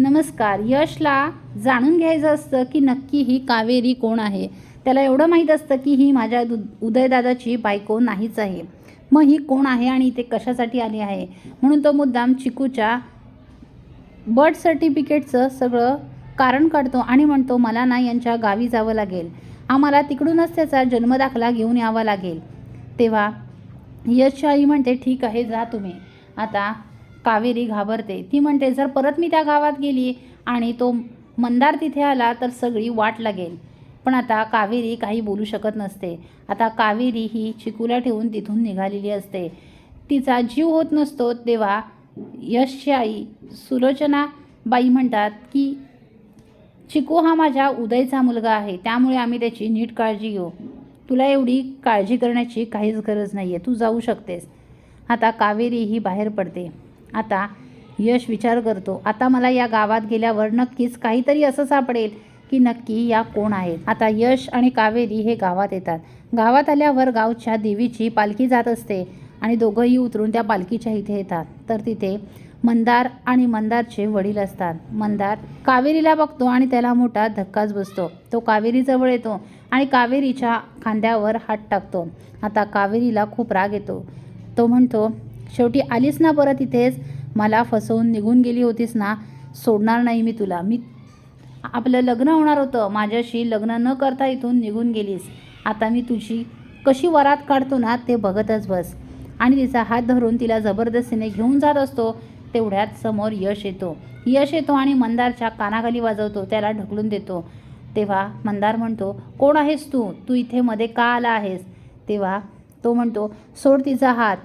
नमस्कार. यशला जाणून घ्यायचं असतं की नक्की ही कावेरी कोण आहे? त्याला एवढं माहीत असतं की ही माझ्या दु उदयदादाची बायको नाहीच आहे. मग ही कोण आहे आणि इथे कशासाठी आली आहे? म्हणून तो मुद्दाम चिकूच्या बर्थ सर्टिफिकेटचं सगळं कारण काढतो आणि म्हणतो मला ना यांच्या गावी जावं लागेल. आम्हाला तिकडूनच त्याचा जन्मदाखला घेऊन यावा लागेल. तेव्हा यशची आई म्हणते ठीक आहे जा तुम्ही. आता कावेरी घाबरते. ती म्हणते जर परत मी त्या गावात गेली आणि तो मंदार तिथे आला तर सगळी वाट लागेल. पण आता कावेरी काही बोलू शकत नसते. आता कावेरी ही चिकूला ठेवून तिथून निघालेली असते. तिचा जीव होत नसतो तेव्हा यशची आई सुलोचना बाई म्हणतात की चिकू हा माझ्या उदयचा मुलगा आहे. त्यामुळे आम्ही त्याची नीट काळजी घेऊ. तुला एवढी काळजी करण्याची काहीच गरज नाही आहे तू जाऊ शकतेस. आता कावेरी ही बाहेर पडते. आता यश विचार करतो. आता मला या गावात गेल्यावर नक्कीच काहीतरी असं सापडेल की नक्की या कोण आहेत. आता यश आणि कावेरी हे गावात येतात. गावात आल्यावर गावच्या देवीची पालखी जात असते आणि दोघंही उतरून त्या पालखीच्या इथे येतात. तर तिथे मंदार आणि मंदारचे वडील असतात. मंदार कावेरीला बघतो आणि त्याला मोठा धक्काच बसतो. तो कावेरीजवळ येतो आणि कावेरीच्या खांद्यावर हात टाकतो. आता कावेरीला खूप राग येतो. तो म्हणतो शेवटी आलीस ना परत इथेच? मला फसवून निघून गेली होतीस ना? सोडणार नाही मी तुला. मी आपलं लग्न होणार होतं. माझ्याशी लग्न न करता इथून निघून गेलीस. आता मी तुझी कशी वरात काढतो ना ते बघतच बस. आणि तिचा हात धरून तिला जबरदस्तीने घेऊन जात असतो तेवढ्यात समोर यश येतो. यश येतो आणि मंदारच्या कानाखाली वाजवतो त्याला ढकलून देतो. तेव्हा मंदार म्हणतो कोण आहेस तू? तू इथे मध्ये का आला आहेस? तेव्हा तो म्हणतो सोड तिचा हात.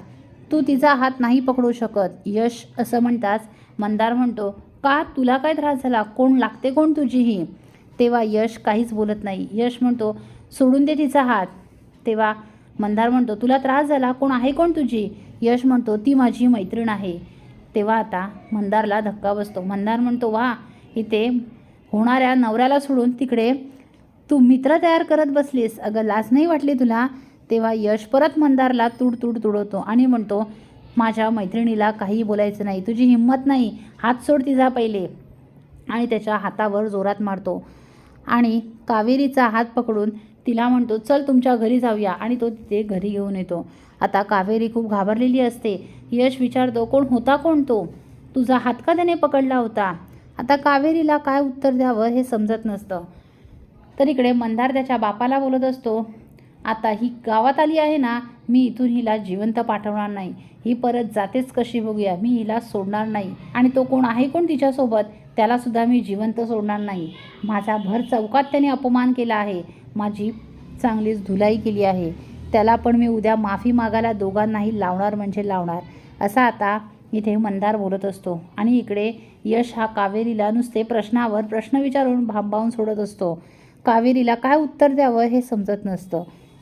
तू तिचा हात नाही पकडू शकत. यश असं म्हणताच मंदार म्हणतो का? तुला काय त्रास झाला? कोण लागते कोण तुझीही? तेव्हा यश काहीच बोलत नाही. यश म्हणतो सोडून दे तिचा हात. तेव्हा मंदार म्हणतो तुला त्रास झाला? कोण आहे कोण तुझी? यश म्हणतो ती माझी मैत्रीण आहे. तेव्हा आता मंदारला धक्का बसतो. मंदार म्हणतो वा इथे होणाऱ्या नवऱ्याला सोडून तिकडे तू मित्र तयार करत बसलीस. अगं लाज नाही वाटली तुला? तेव्हा यश परत मंदारला तुड तुड तुडवतो आणि म्हणतो माझ्या मैत्रिणीला काही बोलायचं नाही तुझी हिंमत नाही हात सोड तिचा पहिले. आणि त्याच्या हातावर जोरात मारतो. आणि कावेरीचा हात पकडून तिला म्हणतो चल तुमच्या घरी जाऊया. आणि तो तिथे घरी घेऊन येतो. आता कावेरी खूप घाबरलेली असते. यश विचारतो कोण होता कोण तो? तुझा हात का त्याने पकडला होता? आता कावेरीला काय उत्तर द्यावं हे समजत नसतं. तर इकडे मंदार त्याच्या बापाला बोलत असतो आता ही गावात आली आहे ना मी इथून हिला जिवंत पाठवणार नाही. ही परत जातेच कशी बघूया मी हिला सोडणार नाही. आणि तो कोण आहे कोण तिच्यासोबत त्यालासुद्धा मी जिवंत सोडणार नाही. माझा भर चौकात त्याने अपमान केला आहे. माझी चांगलीच धुलाई केली आहे. त्याला पण मी उद्या माफी मागायला दोघांनाही लावणार म्हणजे लावणार. असा आता इथे मंदार बोलत असतो. आणि इकडे यश हा कावेरीला नुसते प्रश्नावर प्रश्न विचारून भांबावून सोडत असतो. कावेरीला काय उत्तर द्यावं हे समजत नसतं.